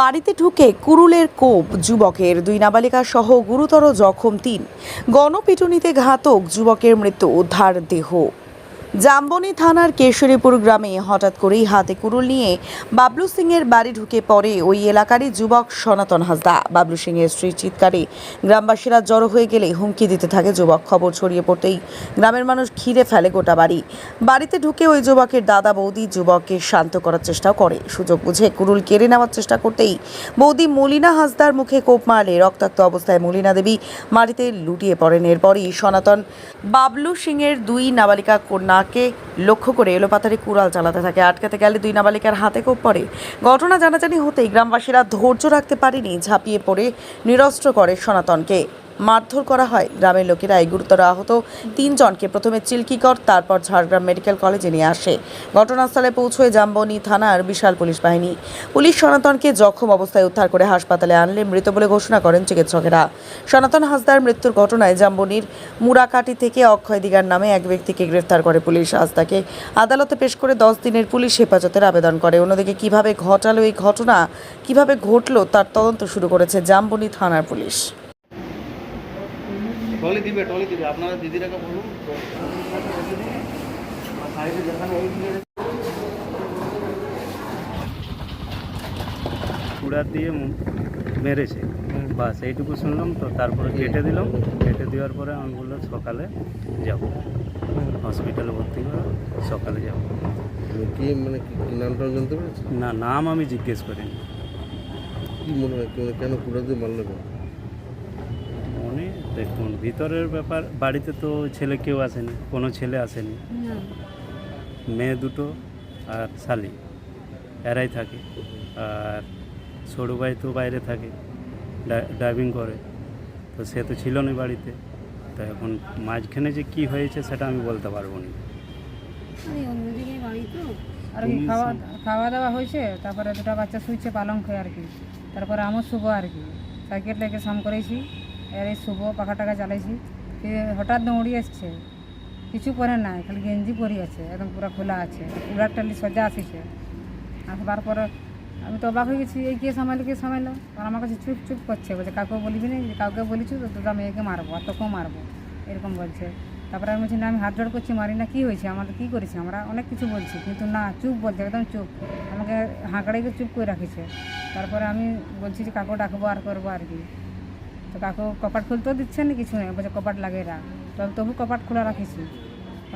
বাড়িতে ঢুকে কুরুলের কোপ যুবকের দুই নাবালিকা সহ গুরুতর জখম তিন। গণপিটুনিতে ঘাতক যুবকের মৃত্যু উদ্ধার দেহ। জাম্বনি থানার কেশরীপুর গ্রামে হঠাৎ করেই হাতে কুরুল নিয়ে বাবলু সিংয়ের বাড়ি ঢুকে পড়ে ওই এলাকারই যুবক সনাতন হাসদা। বাবলু সিংয়ের স্ত্রী চিৎকারে গ্রামবাসীরা জড়ো হয়ে গেলে হুমকি দিতে থাকে যুবক। খবর ছড়িয়ে পড়তেই গ্রামের মানুষ ঘিরে ফেলে গোটা বাড়ি। বাড়িতে ঢুকে ওই যুবকের দাদা বৌদি যুবককে শান্ত করার চেষ্টাও করে। সুযোগ বুঝে কুরুল কেড়ে নেওয়ার চেষ্টা করতেই বৌদি মলিনা হাসদার মুখে কোপ মারলে রক্তাক্ত অবস্থায় মলিনা দেবী মাটিতে লুটিয়ে পড়েন। এরপরই সনাতন বাবলু সিংয়ের দুই নাবালিকা কন্যাকে লক্ষ্য করে এলোপাতারি কুড়াল চালাতে থাকে। আটকাতে গেলে দুই নাবালিকার হাতে কোপ পড়ে। ঘটনা জানাজানি হতেই গ্রামবাসীরা ধৈর্য রাখতে পারেনি, ঝাঁপিয়ে পড়ে, নিরস্ত্র করে সনাতনকে। মারধর করা হয়। গ্রামের লোকেরা এই গুরুতর আহত তিনজনকে প্রথমে চিল্কিকর তারপর ঝাড়গ্রাম মেডিকেল কলেজে নিয়ে আসে। ঘটনাস্থলে পৌঁছয় জাম্বনি থানার বিশাল পুলিশ বাহিনী। পুলিশ সনাতনকে জখম অবস্থায় উদ্ধার করে হাসপাতালে আনলে মৃত বলে ঘোষণা করেন চিকিৎসকেরা। সনাতন হাসদার মৃত্যুর ঘটনায় জাম্বনির মুরাকাটি থেকে অক্ষয় দিগার নামে এক ব্যক্তিকে গ্রেফতার করে পুলিশ। হাসদাকে আদালতে পেশ করে দশ দিনের পুলিশ হেফাজতের আবেদন করে। অন্যদিকে কীভাবে ঘটালো এই ঘটনা, কীভাবে ঘটলো তার তদন্ত শুরু করেছে জাম্বনি থানার পুলিশ। টলি দিবে টলি দিবে। আপনারা দিদিরাকে বলুন। সাইডে কুড়া দিয়ে মেরেছে। বাস এইটুকু শুনলাম তো তারপরে কেটে দিলাম। কেটে দেওয়ার পরে আমি বললাম সকালে যাব। হসপিটালে ভর্তি করে সকালে যাব। মানে কি মানে কি কি নামটা জানতে না নাম আমি জিজ্ঞেস করিনি। কি মনে হয় কেন- কেন কুড়া দিয়ে মারলো মনে দেখুন ভিতরের ব্যাপার বাড়িতে তো ছেলে কেউ আসেনি কোনো ছেলে আসেনি। মেয়ে দুটো আর শালি এরাই থাকে। আর সরু ভাই তো বাইরে থাকে ড্রাইভিং করে। তো সে তো ছিল না বাড়িতে। তো এখন মাঝখানে যে কি হয়েছে সেটা আমি বলতে পারব না। আর কি খাওয়া খাওয়া দাওয়া হয়েছে তারপরে দুটো বাচ্চা শুয়েছে পালং খেয়ে আর কি। তারপরে আমার শুভ আর কি। সাইকেল লেগে সাম করেছি। এই শুভ পাখা টাকা চালাইছি ফির হঠাৎ দৌড়ি এসছে। কিছু পরে নাই, খালি গেঞ্জি পরি আছে, একদম পুরো খোলা আছে পুরা টালি সজা আসিছে আসবার পরে আমি তো অবাক হয়ে গেছি, এই কে সামাইলো কে সামাইলো? আর আমার কাছে চুপ চুপ করছে, বলছে কাউকে বলবি না? যে কাউকে বলেছি তো তোরা মেয়েকে মারবো, আর তোকেও মারবো। এরকম বলছে। তারপরে আমি বলছি, না, আমি হাত জোড় করছি, মারি না, কী হয়েছে? আমাদের কী করেছি? আমরা অনেক কিছু বলছি, কিন্তু না, চুপ বলছে, একদম চুপ। আমাকে হাঁকড়াইকে চুপ করে রাখিছে। তারপরে আমি বলছি যে, কাকু ডাকবো, আর করব, আর কি? তো কাকু কপাট খুলতেও দিচ্ছে না, কিছু নেই। বলছে, কপাট লাগিয়ে রাখ তবে তবু কপাট খোলা রাখিছি।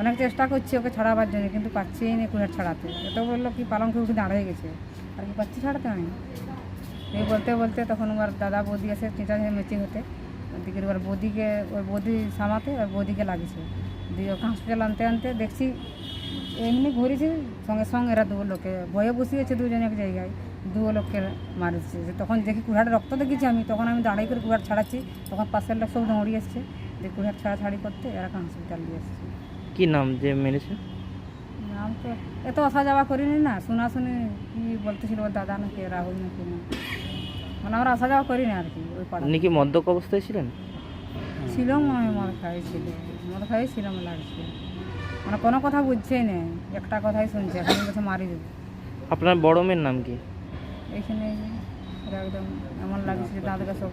অনেক চেষ্টা করছি ওকে ছড়াবার জন্য, কিন্তু পাচ্ছিই না কুড়ার ছড়াতে। এত বলল, কি পালঙ্কে উঠে দাঁড়িয়ে গেছে। আর কি পাচ্ছি ছাড়াতে আমি? এই বলতে বলতে তখন ওর দাদা বৌদি এসে চেঁচা মেচি হতে, ওদিকে ওর বৌদিকে, ওর বৌদি সামাতে ওর বৌদিকে লাগিয়েছে দিয়ে ওকে হসপিটাল আনতে আনতে দেখছি এমনি ঘুরেছে সঙ্গে সঙ্গে এরা দু লোকে ভয়ে বসিয়েছে দুজন এক জায়গায় দু লোককে মারছে। তখন দেখি কুড়াটা রক্ত দেখেছি আমি তখন আমি দাঁড়াই করে কুড়াট ছাড়াচ্ছি তখন পাশের লোক সব দৌড়িয়ে এসছে যে কুড়াট ছাড়াছাড়ি করতে এরা হসপিটাল দিয়ে এসছে কি নাম যে মেরেছে? নাম তো এত আসা যাওয়া করিনি না শোনা শুনি কি বলতেছিল ওর দাদা নাকি রাহুল নাকি না। মানে আমরা আসা যাওয়া করিনি আর কি ওই পাড়া নাকি কি মদ্যক অবস্থায় ছিলেন? ছিল মনে হয় মদ খাইছিল মদ খাই ছিল মনে কোনো কথা বুঝছেই না। একটা কথাই শুনছে এখন বলছে মারি দেবো। আপনার বড় মেয়ের নাম কি? এইখানে এই এরা একদম এমন লাগছে যে দাঁতটা সব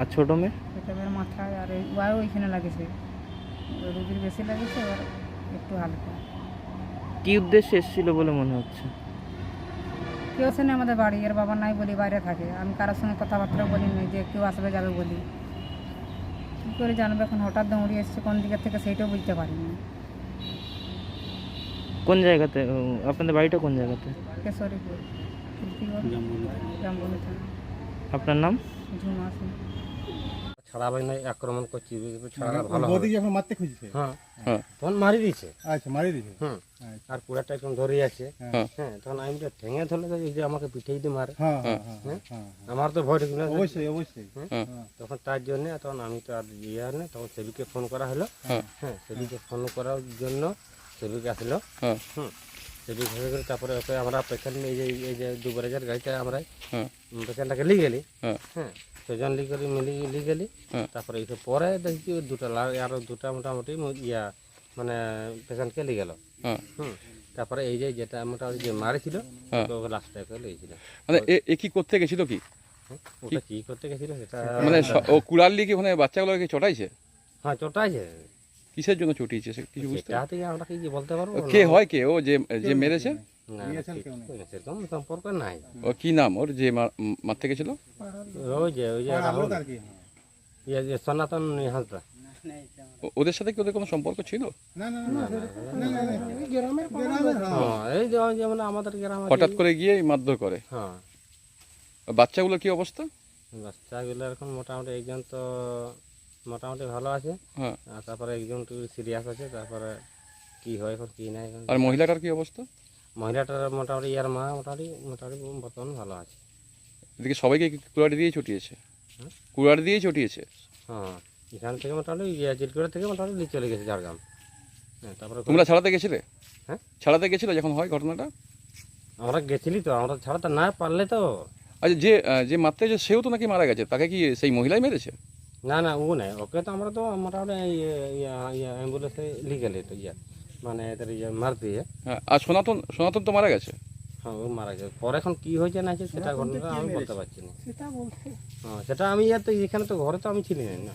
আর ছোট মেয়ে? পেটের মাথায় আর ওয়াও ওইখানে লাগেছে। রুগীর বেশি লাগেছে এবার একটু হালকা। কি উদ্দেশ্যে এসেছিল বলে মনে হচ্ছে? কেউ আসেনি আমাদের বাড়ি এর বাবা নাই বলি বাইরে থাকে। আমি কারোর সঙ্গে কথাবার্তা বলি না যে কেউ আসবে যাবে বলি। কী করে জানবে এখন? হঠাৎ দৌড়িয়ে এসছে কোন দিকের থেকে সেইটাও বুঝতে পারিনি। কোন জায়গাতে আপনাদের বাড়িটা কোন জায়গাতে? আপনার নাম? ছাড়াবে আক্রমণ করছি ছাড়া ভালো এখন মারতে খুঁজছে? হ্যাঁ। হ্যাঁ। তখন মারি দিয়েছে। আচ্ছা মারি দিছে হুম। আচ্ছা। আর পুরাটা একদম ধরে আছে। হ্যাঁ। হ্যাঁ। তখন আমি তো ঠেঙে ধরলে তো যে আমাকে পিঠে মারে। হ্যাঁ আমার তো ভয় ঢুকলো অবশ্যই অবশ্যই। হ্যাঁ। তখন তার জন্য তখন আমি তো আর ইয়ে আর না তখন সেবিকে ফোন করা হলো। হ্যাঁ সেবিকে ফোন করার জন্য আসলো। হ্যাঁ। হুম। হয়ে গেলে তারপরে ওকে আমরা পেশেন্ট এই যে এই যে গাড়িটা আমরা হ্যাঁ। পেশেন্টটাকে নিয়ে গেলি। হ্যাঁ। ছজন লিগ করে মিলি লিয়ে গেলি। হ্যাঁ। তারপরে এসে পরে দেখছি দুটা লা- আরও দুটা মোটামুটি ইয়া মানে নিয়ে গেল। হ্যাঁ। হুম। তারপরে এই যে যেটা মোটামুটি যে মারেছিল। ওকে রাস্তায় করে লেগেছিল মানে এ কি করতে গেছিল কি? ওটা কি? করতে গেছিল সেটা মানে ও কুড়ালি কি ওখানে বাচ্চাগুলোকে চটাইছে? হ্যাঁ চটাইছে। কিসের জন্য চটিয়েছে সে কিছু বুঝতে সেটা থেকে আমরা কি বলতে পারব কে হয় কে ও যে যে মেরেছে না না, ঠিক- সেরকম সম্পর্ক নাই ও কি নাম ওর যে মারতে গেছিল ওই যে ওই যে রাহুল আর কি ইয়ে যে সনাতন হাঁসদা ওদের সাথে কি ওদের কোনো সম্পর্ক ছিল না না না গ্রামের হ্যাঁ এই যেমন আমাদের গ্রামে হঠাৎ করে গিয়ে মারধর করে হ্যাঁ বাচ্চাগুলোর কি অবস্থা বাচ্চাগুলো এখন মোটামুটি একজন তো মোটামুটি ভালো আছে। হ্যাঁ। আর তারপরে একজন একটু সিরিয়াস আছে তারপরে কি হয় এখন কি নাই এখন। আর মহিলাটার কি অবস্থা? মহিলাটার মোটামুটি ইয়ার মা মোটামুটি মোটামুটি বর্তমান ভালো আছে। এদিকে সবাইকে কি কুড়ারি দিয়ে চটিয়েছে কুড়ারি দিয়ে চটিয়েছে হ্যাঁ এখান থেকে মোটামুটি চিলকুড়া থেকে মোটামুটি নিয়ে চলে গেছে ঝাড়গ্রাম। হ্যাঁ তারপরে তোমরা ছাড়াতে গেছিলে? হ্যাঁ? ছাড়াতে গেছিলে যখন হয় ঘটনাটা? আমরা গেছিলি তো আমরা ছাড়াতে না পারলে তো। আচ্ছা যে যে মারতে যে সেও তো নাকি মারা গেছে তাকে কি সেই মহিলাই মেরেছে? না না ও নাই। ওকে তো আমরা তো মোটামুটি অ্যাম্বুলেন্সে লিখে গেলে তো ইয়া মানে এদের ইয়ে মার দিয়ে। হ্যাঁ আর সনাতন সনাতন তো মারা গেছে? হ্যাঁ ও মারা গেছে। পরে এখন কি হয়েছে না হয়েছে সেটা ঘটনাটা আমি বলতে পারছি না। সেটা বলছে। হ্যাঁ সেটা আমি আর তো এখানে তো ঘরে তো আমি চিনি না।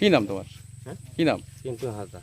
কি নাম তোমার? হ্যাঁ? কি নাম? কিন্তু হাসদা